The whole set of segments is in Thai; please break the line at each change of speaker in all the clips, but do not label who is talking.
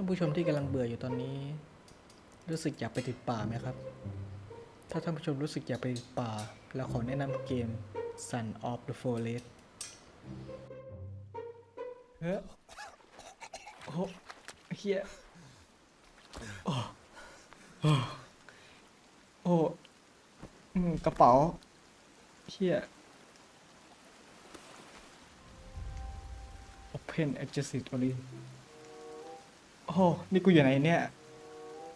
านผู้ชมที่กำลังเบื่ออยู่ตอนนี้ รู้สึกอยากไปติดป่าไหมครับ ถ้าท่านผู้ชมรู้สึกอยากไปติดป่า เราขอแนะนำเกม Sun of the Forest เฮ้ยโอ้เฮียโอ้โอ้โอ้กระเป๋าเฮีย Open Accessibility โอ้โหนี่กูอยู่ไหนเนี่ย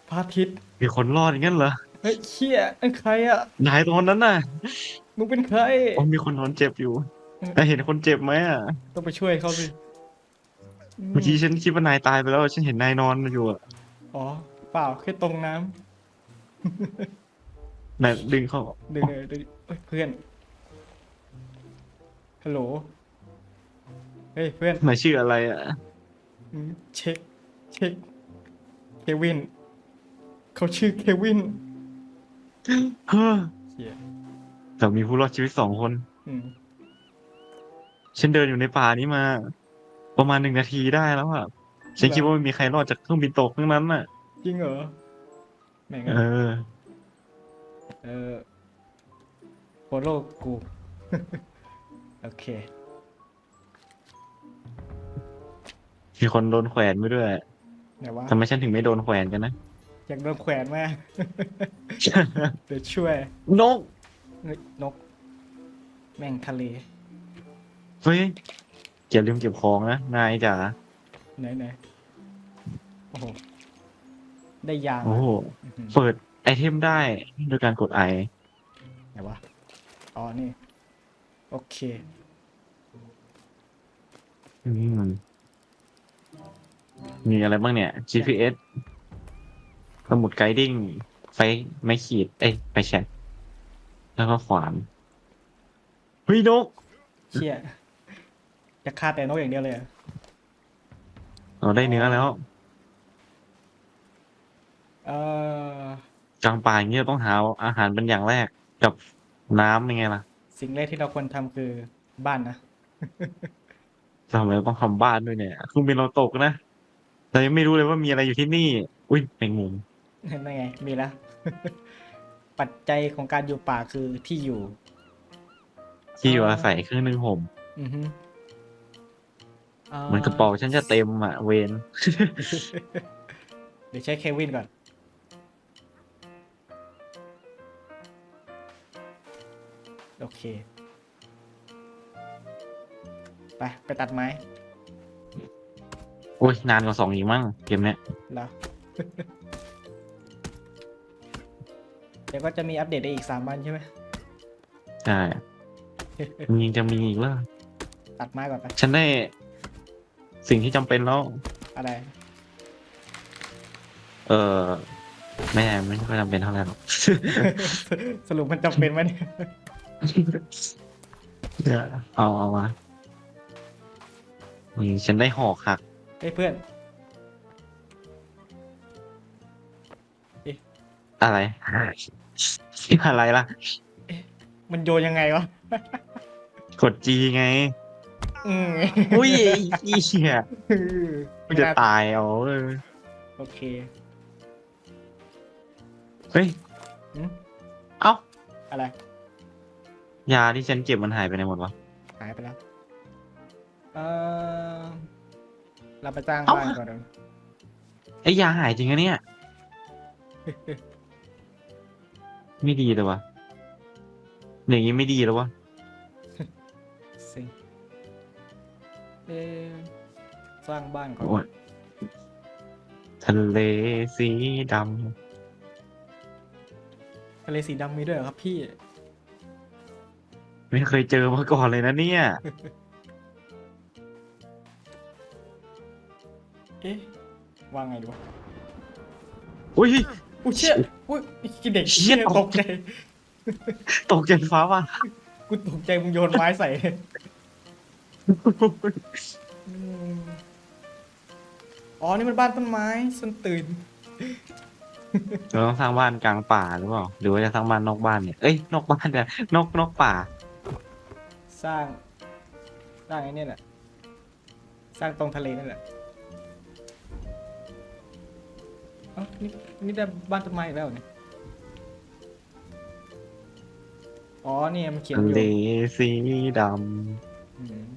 พระอาทิตย์
มีคนรอดอย่างนั้นเหรอ
เฮ้ยเชี่ยนั่นใครอะ
นายตอนนั้นน่ะ
มึงเป็นใคร
โอ้มีคนนอนเจ็บอยู่นายเห็นคนเจ็บไหมอะ
ต้องไปช่วยเขาสิ
เมื่อกี้ฉันคิดว่านายตายไปแล้ว ฉันเห็นนายนอนอยู่อะ
อ๋อเปล่าแค่ตรงน้
นายดึงเข้าำ
ดึงเลยดึงเอ้ยเพื่อนฮัลโหลเฮ้ยเพื่อน
นายชื่ออะไรอะ
อืมเช็ค เช็คเควิน เขาชื่อเควิน
เฮ้อ
เชี่ย
แต่มีผู้รอดชีวิตสองคน
อืม
ฉันเดินอยู่ในป่านี้มา ประมาณหนึ่งนาทีได้แล้วอะฉันคิดว่าไม่มีใครรอดจากเครื่องบินตกทั้งนั้นน่ะ
จริงเหรอแม่ง
เออ
เออโฟโล่กู โอเค
มีคนโดนแขวนไปด้วย
ไหนวะ
ทำไมฉันถึงไม่โดนแขวนกันนะ
อยากโดนแขวนมาก เดี๋ยวช่วย
นก
เฮ้ยนก แม่งทะเล
เฮ้ยอย่าลืมเก็บของนะ นายจ๋า
ไหนไหนโอ้โห ได้ยาง
โอ้โห
อื้อหือ
เปิดไอเทมได้โดยการกดไอ
ไหนวะ อ๋อ นี่ โอเค
อืม มีอะไรบ้างเนี่ย GPS สมุดไกดิ้ง ไฟไม่ขีด เอ้ยไฟแช็กแล้วก็ขวานเฮ้ยนก
เชี่ยจะฆ่าแต่นกอย่างเดียวเลยเหรอ
เราได้เนื้อแล้ว
เออก
ลางป่าอย่างเงี้ยต้องหาอาหารเป็นอย่างแรกกับน้ำยังไงล่ะ
สิ่งแรกที่เราควรทำคือบ้านนะ
ทำไมต้องทำบ้านด้วยเนี่ยเครื่องบินเราตกนะ เรายังไม่รู้เลยว่ามีอะไรอยู่ที่นี่ อุ้ยแมงมุม
นั่นไง มีแล้ว ปัจจัยของการอยู่ป่าคือที่อยู่
ที่อยู่อาศัยเครื่องนึ่งห่ม
อือฮึ
เหมือนกระเป๋าฉันจะเต็มอะเวน
เดี๋ยวใช้เควินก่อน โอเค ไป ไปตัดไม้
โอ้ยนานกว่าสองอีกมั้งเกมเนี้ย
แล้วเดี๋ยวก็จะมีอัปเดตได้อีกสามวันใช่ไหม
ใช่มันยังจะมีอีกแล้ว
ตัดไม้ก่อนไป
ฉันได้ สิ่งที่จำเป็นแล้ว
อะไร
เออไม่ไม่ค่อยจำเป็นเท่าไหร่หรอก
สรุปมันจำเป็นไหมเนี่ย
เอาเอามาอืมฉันได้หอกหัก
เฮ้ยเพื่อน
อะไร อะไรล่ะ
มันโยนยังไงวะ
กดจีไง
อืม
อุ้ยไอ้เหี้ยมันจะตายเอาเออ
โอเค
เฮ้ย
หืม
เอ้า
อะไร
ยาที่ฉันเก็บมันหายไปไหนหมดวะ
หายไปแล้ว เออ เราไปจ้าง
เอ้า
บ้านก่อนเดี๋ยว
ไอ้ยาหายจริงอะเนี่ย ไม่ดีเลยวะอย่างนี้ไม่ดีแล้ววะ
สิเอ๊ะสร้างบ้านก่อน
โอ้ยทะเลสีด
ทะเลสีดำมีด้วยเหรอครับพี่ำ
ไม่เคยเจอมาก่อนเลยนะเนี่ย
อ๊ะวางไงดีวะ
อุ้ย
อุ้ยเชี่ยอุ้ยกินเด็ก
เชี่
เชี่ย
ย
ตกใจ
ตกใจฟ้าว่ะ
กูตกใจมึงโยนไม้ใส่อืมอ๋อ นี่มันบ้านต้นไม้ฉันตื่น
เราต้องสร้างบ้านกลางป่าหรือเปล่า หรือว่าจะสร้างบ้านนอกบ้านเนี่ย เอ้ย นอกบ้านเนี่ยนอกนอกป่า
สร้าง สร้างไอ้เนี่ยแหละ สร้างตรงทะเลนั่นแหละ นี่นี่ได้บ้านต้นไม้อีกแล้วเนี่ยอ๋อเนี่ยมันเขียน
ทะ
อยู่
เลสีด
อืม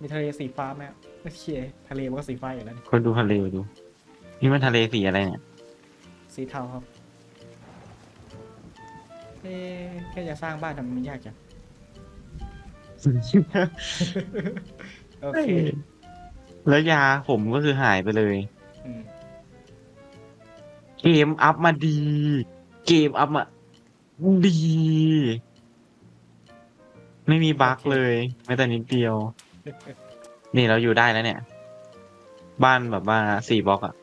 มีทะเลสีฟ้าไหมอะโอเคทะเลมันก็สีฟ้าอยู่แล้วนี่ำ
คนดูทะเลดู นี่มันทะเลสีอะไรเนี่ย
สีเทาครับเอ๊ะแค่จะสร้างบ้านทำไมมันยากจังโอเค
แล้วยาผมก็คือหายไปเลย
อืม
เกมอัพมาดี เกมอัพมาดี ไม่มีบั๊กเลยแม้แต่นิดเดียว นี่เราอยู่ได้แล้วเนี่ย บ้านแบบว่าสี่บล็อกอะ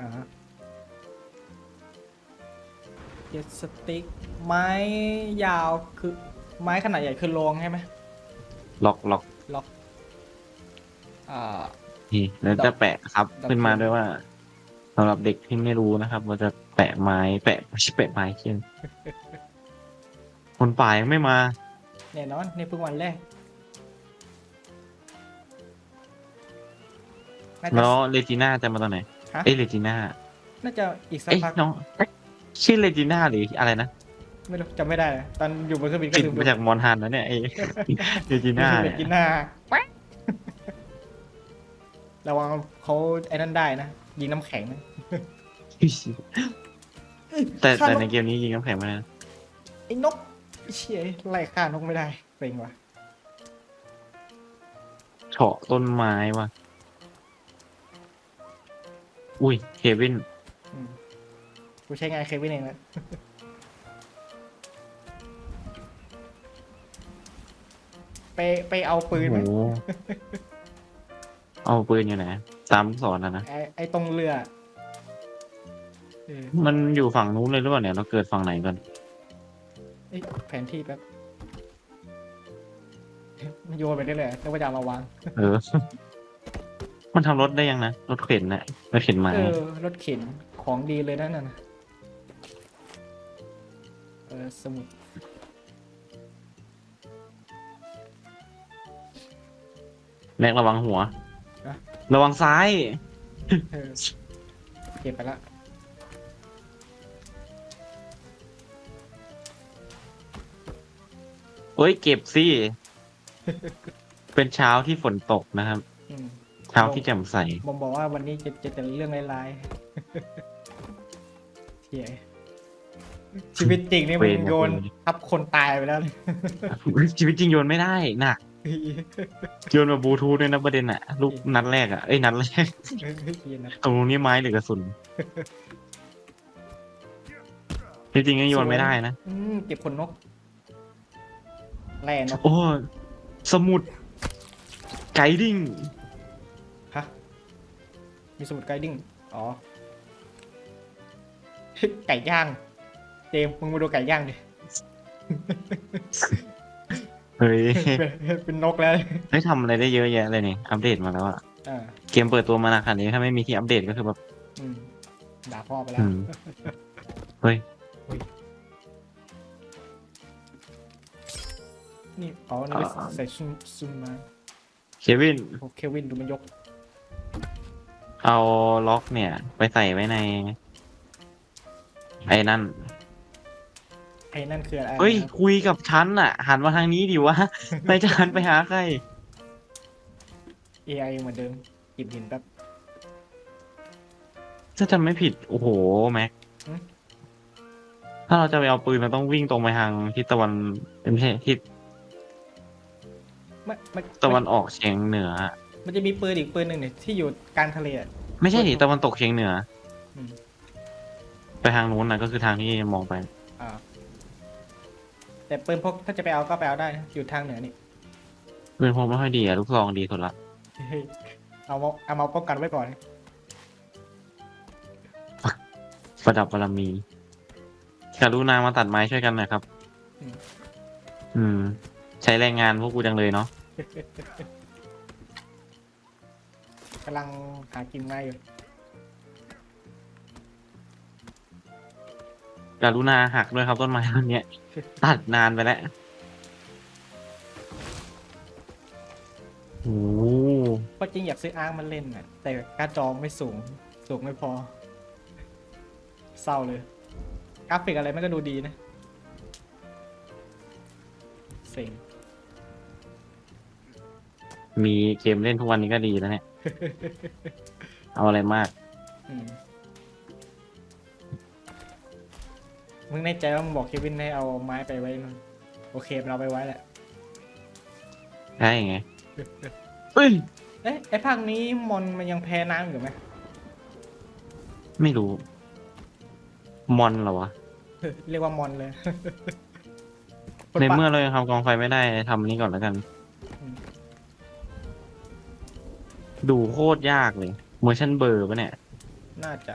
อ่าฮะเจ็ดสติ๊กไม้ยาวคือไม้ขนาดใหญ่คือโลงใช่ไหม
ล็อกล็อก
ล็อกอ่า
นี่แล้วจะแปะครับ
ดอก
ขึ้นมา
เทียม
ด้วยว่า สำหรับเด็กที่ไม่รู้นะครับเราจะแปะไม้ แปะไม่ใช่แปะไม้เช่นคนป่ายังไม่มา
แน่นอนนี่เพิ่งวันแรกน่าจะ
แล้วเลจิน่าจะมาตอนไหน
ฮะ
เอ้ยเลจิน่า
น่าจะอีกสัก
เอ้ย
พัก
น้องเอ๊ะชื่อเลจิน่าหรืออะไรนะ
ไม่รู้จำไม่ได้เลยตอนอยู่บนเครื่องบินก็
ติด
ลืมดู
มาจากมอนฮันนะเนี่ยไอ้ เลจิน่า
เล
เนี่ย
กิน่าระวังเขาไอ้นั่นได้นะ ยิงน้ำแข็งนะ
แต่
ฆ่า
แต่
นก
ในเกมนี้ยิงน้ำแข็งไม่ได้นะ
ไอ้นกไอ้เชี่ยไล่ฆ่านกไม่ได้เซ็งว่ะ
เฉาะต้นไม้ว่ะ อุ้ยเควิน
อืมกูใช้งานเควินเองแล้วไปไปเอาปืนไหม
โอ้โหเอาปืนอยู่ไหน ตามลูกศรนะนะ
ไอ้ไอ้ตรงเรือเออ
มันอยู่ฝั่งนู้นเลยหรือเปล่าเนี่ยเราเกิดฝั่งไหนกัน
เอ้ยแผนที่แป๊บมันโยนไปได้เลยแล้วว่าจะเอามาวาง
เออ มันทำรถได้ยังนะ รถเข็นนะรถเข็นไม้
เออ รถเข็นของดีเลยนะนั่นน่ะเออ สมุด
แม็กระวังหัว
อะ
ระวังซ้าย
เออเก็บไปละ
เอ้ยเก็บสิ เป็นเช้าที่ฝนตกนะครับ
อืม
เช้าที่แจ่มใส
บอมบอกว่าวันนี้จะจะจะเรื่องร้ายๆเที่ยชีวิตจริงนี่
เว
มัน
รนะ
โยน
เวร
ทับคนตายไปแล้ว
ชีวิตจริงโยนไม่ได้หนัก โยนแบบบลูทูธด้วยนะประเด็นอะลูกนัดแรกอะเอ้ยนัดแรก
เหี้ยนะ
ตรงนี้ไม้หรือกระสุนจริงๆก็โยนไม่ได้นะ
อืมเก็บขนนกแล่นก
โอ้สมุดไกดิ้ง
ฮะมีสมุดไกดิ้งอ๋อไก่ย่างเจมส์มึงมาดูไก่ย่างดิ
เฮ้ย
เป็นเป็นนกแล้ว
ได้ทำอะไรได้เยอะแยะเลยนี่อัปเดตมาแล้วอะ
อ่า
เกมเปิดตัวมาขนาดนี้ถ้าไม่มีที่อัปเดตก็คือแบบ
อืมด่าพ่อไปแล้
อื
ว
มเฮ้ย
นี่อ๋อนี่ไปใส่ซุนซุนมา
เควิน
โอเควินดูมันยก
เอาล็อกเนี่ย ไปใส่ไว้ใน ไอ้นั่น
ไอ้นั่นคืออะไร
เฮ้ย
นะ
คุยกับฉันอะหันมาทางนี้ดิวะไม่จะหันไปหาใคร
AI เหมือนเดิมหยิบหินแป๊บ
ถ้าจำไม่ผิด โอ้โห แม็ก
หืม
ถ้าเราจะไปเอาปืนเราต้องวิ่งตรงไปทางทิศตะวันไม่ใช่ทิศ
ไม่ไม่
ตะวันออกเฉียงเหนือ
มันจะมีปืนอีกปืนหนึ่งเนี่ยที่อยู่กลางทะเลอะ
ไม่ใช่
ปืน
ดิตะวันตกเฉียงเหนืออ
ม
ไปทางนู้นนะก็คือทางที่มองไป
อ่า แต่ปืนพกถ้าจะไปเอาก็ไปเอาได้นะอยู่ทางเหนือนี่
ปืนพกไม่ค่อยดีอะลูกซองดีสุดละ
เฮ้ยเอามาเอามาป้องกันไว้ก่อน
ประดับบารมีกรุณามาตัดไม้ช่วยกันหน่อยครับ
อืม
อืมใช้แรงงานพวกกูจังเลยเนาะ
กำลังหากินไม้อยู่
กรุณาหักด้วยครับต้นไม้ต้นเนี้ย ตัดนานไปแล้วโอ้โห
ก็จริงอยากซื้ออาร์คมันเล่นน่ะ แต่การดจอไม่สูง สูงไม่พอ เศร้าเลย กราฟิกอะไรมันก็ดูดีนะ เซ็ง
มีเกมเล่นทุกวันนี้ก็ดีแล้วเนี่ย เอาอะไรมาก
อืม มึงแน่ใจว่ามึงบอกเควินให้เอาไม้ไปไว้นู่นโอเคมันเอาไปไว้แหละ
ได้ไงเอ้ย
เอ๊ะไอภาคนี้มอนมันยังแพ้น้ำอยู่ไหม
ไม่รู้ มอนเหรอวะ
เรียกว่ามอนเลย
ในเมื่อเรายังทำกองไฟไม่ได้ทำอันนี้ก่อนแล้วกัน
อืม
ดูโคตรยากเลยเมอร์ชันเบอร์ปะเนี่ย
น่าจะ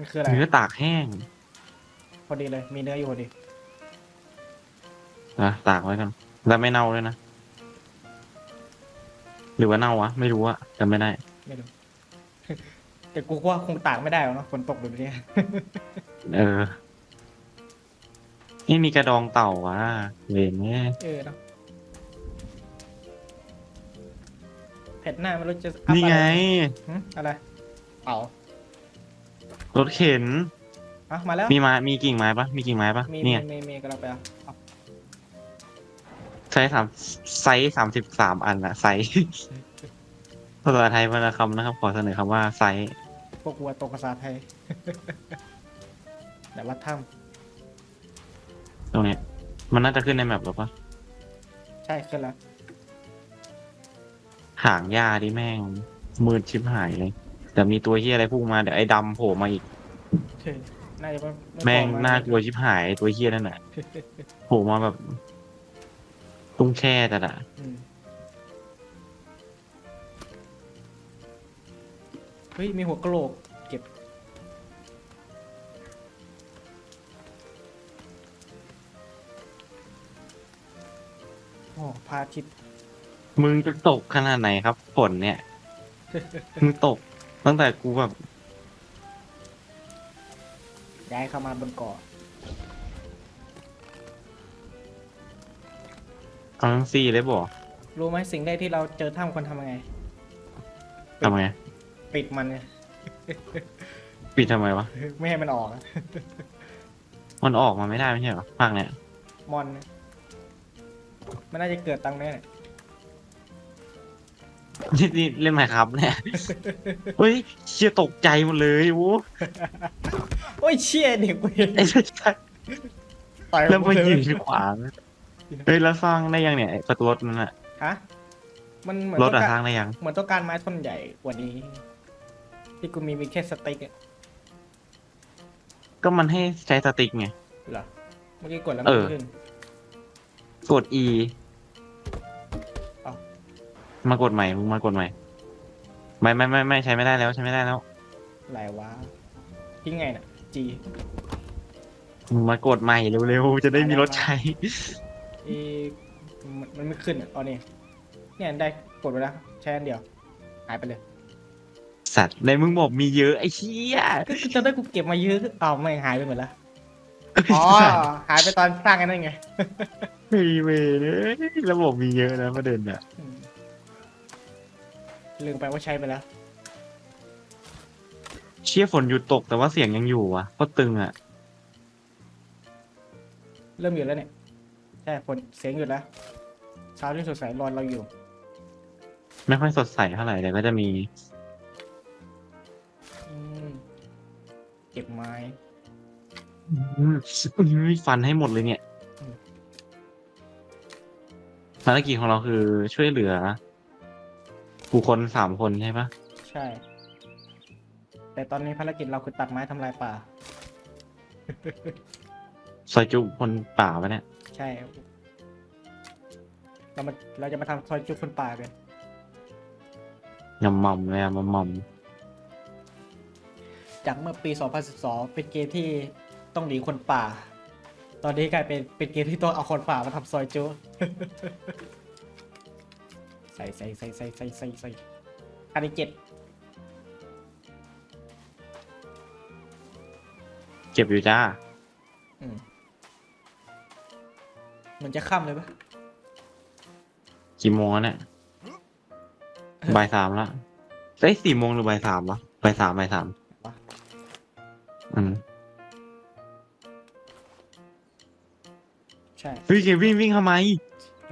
มันคืออะไร
เนื้อตากแห้ง
พอดีเลย มีเนื้ออยู่พอดี
นะตากไว้กันแล้วไม่เน่าด้วยนะ หรือว่าเน่าวะ ไม่รู้อะจำไม่ได้
ไม่รู้ แต่กูว่าคงตากไม่ได้หรอกเนาะฝนตกแบบนี้
เออ นี่มีกระดองเต่าวะเวนเนี่ย
เออเนาะเผ็ดหน้าไม่รู้จะอัพ
นี่ไง
อะไรหึอะไรเป๋า ร
ถเข็น
อะมาแล้ว
มีไม้มีกิ่งไม้ปะมีกิ่งไม้ปะ
มี
เนี่
มี
ย
มีมีกำลังไปเอาเอา
ไซส์สามไซส์สามสิบสามอันอะไซส์ ภาษาไทยวรรณคำนะครับ ขอเสนอคำว่าไซส์
พวกวัวตกภาษาไทย แต่ว่าถ้
ตรงเนี้ย มันน่าจะขึ้นในแมปหรอปะำ
ใช่ขึ้นแล้ว
หางยาดิแม่งมืดชิบหายเลย แต่มีตัวเฮียอะไรพุ่งมาเดี๋ยวไอ้ดำโผล่มาอีก
เออน่าจะไม่ไแม่
ง
พอ
น่ากลัวชิบหายตัวเฮียนั่นแหละโผล่มาแบบตุ้งแช่แต่ละ
อืมเฮ้ย มีหัวกะโหลก เก็บ โอ้พระอาทิตย์
มึงจะตกขนาดไหนครับฝนเนี่ย มึงตก ตั้งแต่กูแบบ
ย้ายเข้ามาบนเกาะ
เอาทั้งซี่เลยบอก
รู้ไหมสิ่งแรกที่เราเจอถ้ำคนทำยังไง
ทำไง
ปิดมันไง
ปิดทำไมวะ
ไม่ให้มันออกอะ
มันออกมาไม่ได้ไม่ใช่เหรอภาคเนี้ย
มอนเนี่ยมันน่าจะเกิดตังแน่เนี่ย
นี่นี่เล่นไหมครับเนี่ยเฮ้ยเชี่ยตกใจหมดเลยโอ้
โอ้ยเชี่ยเด็กเว้ย
ไอ้สัส
ต่อย
แล้วมา
ผเล
ยืนขวางเฮ้ยแล้วสร้างได้ยังเนี่ยไอ้ประตูรถนั่นอะ
ฮะมันเหมือน
รถ
ต้
อะ
อง
ส
การ
ร้างได้ยัง
เหมือนต้องการไม้ท่อนใหญ่กว่านี้ ที่กูมีมีแค่สเต็กอะ
ก็มันให้ใช้สติ๊กไง
เหรอเมื่อกี้กดแล้ว
เอ
มัน
อ
ขึ้น
กด E
เอ้า
มากดใหม่มึงมากดใหม่ ไม่ไม่ไม่ไม่ใช้ไม่ได้แล้วใช้ไม่ได้แล้ว
อะไรวะทิ้งไงน่ะ G
มึงมากดใหม่เร็วๆจะได้มีรถใช้
อีมันมันไม่ขึ้นอะอ๋อนี่เนี่ยได้กดไปแล้วใช้อันเดียวหายไปเลย
สัตว์ในมึงบอกมีเยอะไอ้เชี่ย
ก็คือจะได้กูเก็บมาเยอะอ้าวไม่งหายไปหมดแล้วอ๋อหายไปตอนสร้างกันนั่นไง
ไม่เว้ยเลยระบบมีเยอะนะประเด็นอะ
อืม ลืมไปว่าใช้ไปแล้ว
เชี่ยฝนหยุดตกแต่ว่าเสียงยังอยู่อะก็ตึงอะ
เริ่มหยุดแล้วเนี่ย ใช่ฝนเสียงหยุดแล้วเช้าที่สดใสรอนเราอยู่
ไม่ค่อยสดใสเท่าไหร่แต่ก็จะมี
อืมเก็บไม้
อืมอุ้ยฟันให้หมดเลยเนี่ย
อืม
ภารกิจของเราคือช่วยเหลือ ผู้คนสามคนใช่ปะ
ใช่ แต่ตอนนี้ภารกิจเราคือตัดไม้ทำลายป่า
ซอยจุคนป่าปะเนี่ย
ใช่ เรามาเราจะมาทำซอยจุคนป่ากัน
ยำม่ำเลยอะมำม่
จากเมื่อปี 2012 เป็นเกมที่ต้องหนีคนป่า ตอนนี้กลายเป็นเป็นเกมที่ต้องเอาคนป่ามาทำซอยจุใส่ใส่ใส่ใส่ใส่ใส่ใส่อันนี้เจ็ดำ
เก็บอยู่จ้า
อืมมันจะค่ำเลยปะ
กี่โมงแล้วเนี่ยบ่ายสามแล้วเอ้ยสี่โมงหรือบ่ายสามวะบ่ายสามบ่ายสาม
วะ
อืม
ใช่
เฮ้ยเควินวิ่งทำไม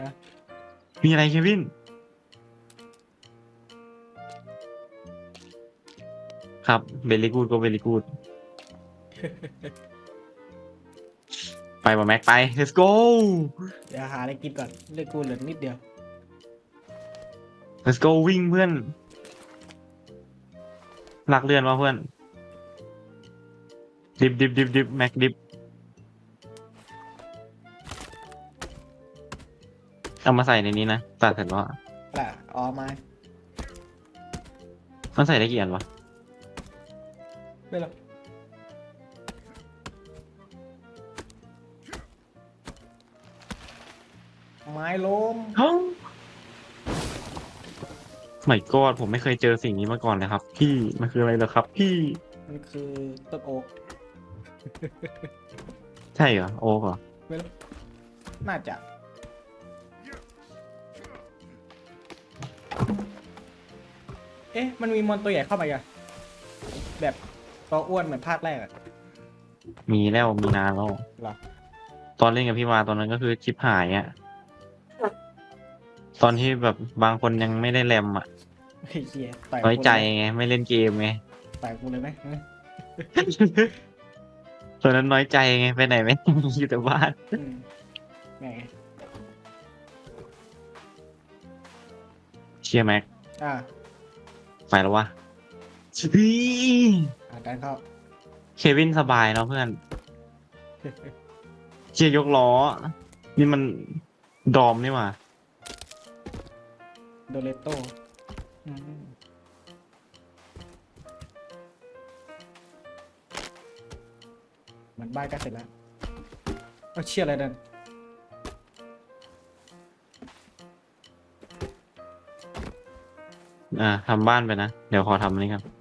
ฮะ
มีอะไรเควิน ครับเบลลี่กูดก็เบลลี่กูดไปว่ะแม็กไป let's go
เดี๋ยวหาอะไรกินก่อนเลือกกูเหลือนิดเดียว
let's go วิ่งเพื่อนหลักเรือนวะเพื่อน ดิบดิบดิบดิบแม็กดิบเอามาใส่ในนี้นะตัดเสร็จแล้วอะ
แหละอ๋อไม้
มันใส่ได้กี่อันวะ
ไม่หรอกไม้ล้ม
ไม่กอดผมไม่เคยเจอสิ่งนี้มาก่อนเลยครับ พี่มันคืออะไรเหรอครับ พี่
มันคือต้นโอ๊ก
ใช่เหรอโอ๊กเหรอ
ไม่รู้น่าจะเอ๊ะ มันมีมอนตัวใหญ่เข้ามาอีกอะแบบ ตัวอ้วนเหมือนภาคแรกอะ
มีแล้วมีนานแล้ว
เหรอ
ตอนเล่นกับพี่วาตอนนั้นก็คือชิปหายอะตอนที่แบบบางคนยังไม่ได้แรมอะ
ไอ้เหี้ยต่อย
น้อยใจ
กูเล
ไงไม่เล่นเกมไง
ต่อยกูเลยไหม
ตอนนั้นน้อยใจไงไปไหนไม่ อยู่แต่บ้าน
อืมไง
เชียร์แม็ก
อ่า
ไปแล้ววะ พี่
อ่าดันเข้า
เควินสบายเนาะเพื่อน เชียร์ยกล้อ นี่มันดอมนี่หว่า
โดเลโต้อืมเหมือนบ้านใก็เสร็จแล้วเอาเชี่ยอะไรดัน
อ่าทำบ้านไปนะ เดี๋ยวขอทำอันนี้ครับ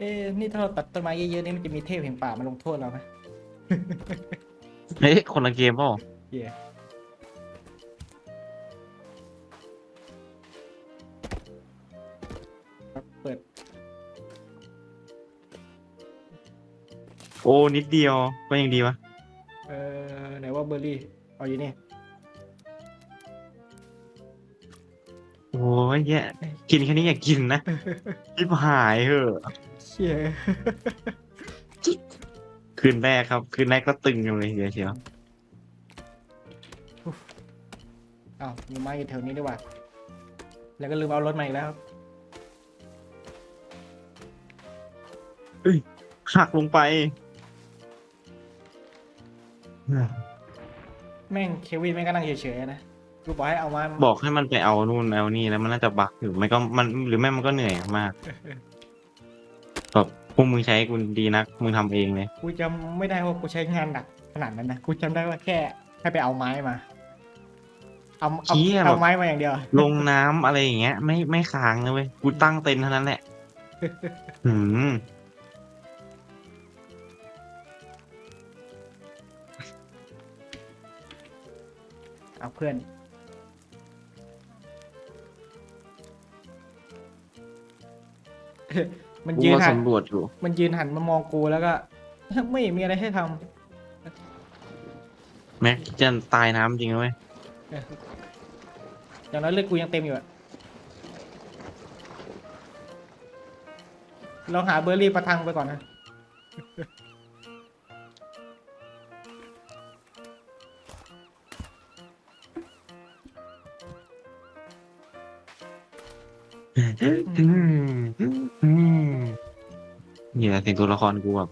เอ๊ะนี่ถ้าเราตัดต้นไม้เยอะๆนี่มันจะมีเทพแห่งป่ามาลงโทษเราไหม
เอ๊ะคนละเกมเปล่า
เย่ครับเปิด
โอ้นิดเดียวก็ยังดีวะ
เอ่อไหนว่าเบอร์รี่เอาอยู่นี่
โอ้ยแย่กินแค่นี้อยากกินนะรีบหายเหอะ
เชี่ย
คืนแรกครับ คืนแรกก็ตึงกันเลยทีเดียวเชียว
อ้าวมีไม้อยู่แถวนี้ด้วยว่ะแล้วก็ลืมเอารถมาอีกแล้ว
หักลงไป
แม่งเควินแม่งก็นั่งเฉยๆนะกูบอกให้เอามา
บอกให้มันไปเอานู่นเอานี่แล้วมันน่าจะบักอยู่ไม่ก็มันหรือไม่มันก็เหนื่อยมาก แบบพวกมึงใช้กูดีนัก มึงทำเองเลย
กูจำไม่ได้ว่ากูใช้งานหนักขนาดนั้นนะ กูจำได้ว่าแค่ให้ไปเอาไม้มา เอาเอา
เชี่ยแบบ
เอาไม้มาอย่างเดียว
ลงน้ำอะไรอย่างเงี้ย ไม่ไม่ค้างนะเว้ย กูตั้งเต็นท์เท่านั้นแหละ หืม
เอาเพื่อน มัน
กู
ยืน
ก็
หัน
สำรวจอยู่
มันยืนหันมามองกูแล้วก็ ไม่มีอะไรให้ท
แม็กจะตายน้ำจริงนะเว้ยำ
อย่างน้อยเลือดกูยังเต็มอยู่อะลองหาเบอร์รี่ประทังไปก่อนนะ
ตัวละครกูแบบ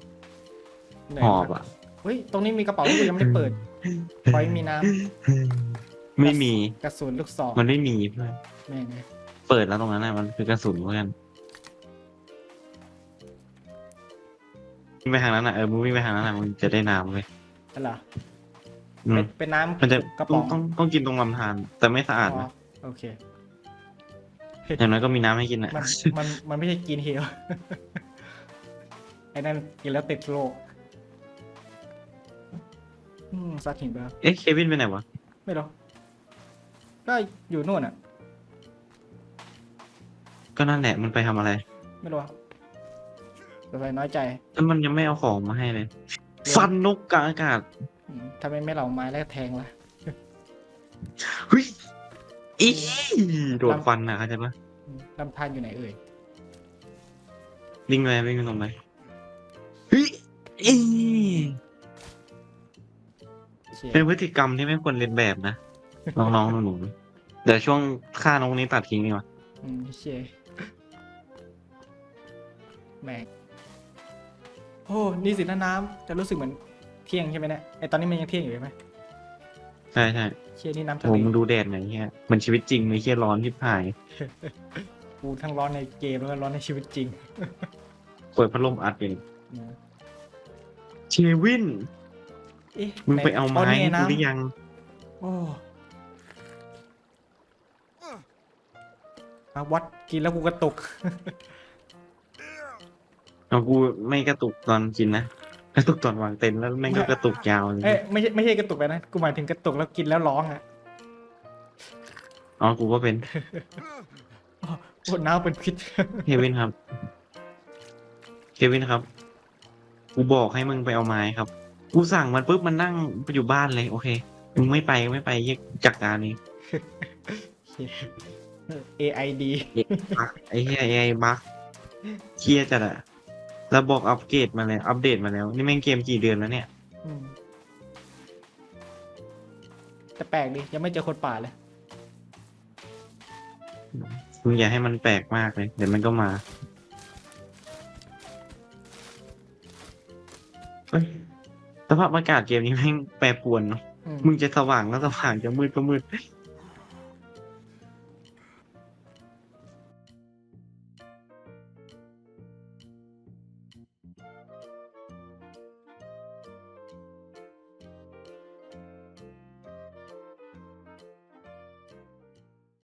เหนื่
ห
ย
อบ
มาก
อะ
เฮ้ย ตรงนี้มีกระเป๋าที่กูยังไม่ได้เปิดพอยมีน้
ไม่มีำ
กระสุนลูกซอง
มันไม่มีเพื่อน
แม่งเลย
เปิดแล้วตรงนั้นน่ะมันคือกระสุนเพื่อนวิ่งไปทางนั้นอะเออมึงวิ่งไปทางนั้นอะมึงจะได้น้ำเว้ย
อะไรเหรอ
อื
เป็
ม
นเป็นน้ำ
มันจะ
กระ
ต้
ป๋
อ
องง
ต้องต้องกินตรงลำธารแต่ไม่สะอาด
อ๋อ
นะ
โอเค
อย่างน้อยก็มีน้ำให้กินอะ
มันมันมันไม่ใช่กินเฮลไอ้นั่นกินแล้วติดโรคอืมซัดหินไปแล้ว
เอ๊ะเควินไปไหนวะ
ไม่หรอกก็อยู่นู่นอะ
ก็นั่นแหละมันไปทำอะไร
ไม่รู้อะไปไปน้อยใจ
แล้วมันยังไม่เอาของมาให้เลย
เดี๋ยว
ฟันนกกลางอากาศ
อืมถ้าไม่ไม่เหล่าไม้แล้วก็แทงละ
เฮ้ยอีโดนฟันนะเข้าใจปะ
อืมลำธารอยู่ไหนเอ่ย
วิ่งไปวิ่งไปลงไปเฮ้ยอี
เชี่ย
เป็นพฤติกรรมที่ไม่ควรเรียนแบบนะ น้องๆหนูๆเดี๋ยวช่วงฆ่านกนี้ตัดทิ้งดีกว่า
อืมเชี่ยแม่งโอ้นี่สินะน้ำจะรู้สึกเหมือนเที่ยงใช่ไหมเนี่ยไอตอนนี้มันยังเที่ยงอยู่ใช่ไหม
ใช่ใช่
เชี่ยนี่น้ำทะ
โห
เล
มึงดูแดดหน่อยเฮียมันชีวิตจริงเลยเฮียร้อนที่ผาย
กูทั้งร้อนในเกมแล้วก็ร้อนในชีวิตจริง
เปิดพัดลมอัดเป็น
อืม
เชวิน
เอ๊ะ
มึงไปเอาไม้
นี่
ให้
ง
กูหรือยัง
โอ้อาวัดกินแล้วกูกระตุก
เอากูไม่กระตุกตอนกินนะ กระตุกตอนวางเต็นท์แล้วแม่งก็กระตุกยาวเลย
เอ้ยไม่ใช่ไม่ใช่กระตุกไปนะ กูหมายถึงกระตุกแล้วกินแล้วร้องอะ
อ๋อกูก็เป็น
โอ้น้ำเป็นพิษ
เควินครับ เควินครับ กูบอกให้มึงไปเอาไม้ครับ กูสั่งมันปุ๊บมันนั่งไปอยู่บ้านเลย โอเค มึงไม่ไปก็ไม่ไปแยกจัดการนี้
AID
บักไอ้เหี้ยไอ้บักเครียดจัดอะแล้วบอกอัปเกรดมาแล้วอัปเดตมาแล้ว นี่แม่งเกมกี่เดือนแล้วเนี่ย
อืมแต่แปลกดิ ยังไม่เจอคนป่าเลย
มึงอย่าให้มันแปลกมากเลย เดี๋ยวมันก็มา เฮ้ยสภาพอากาศเกมนี้แม่งแปรปรวนเนาะ
อืม
มึงจะสว่างก็สว่างจะมืดก็มืด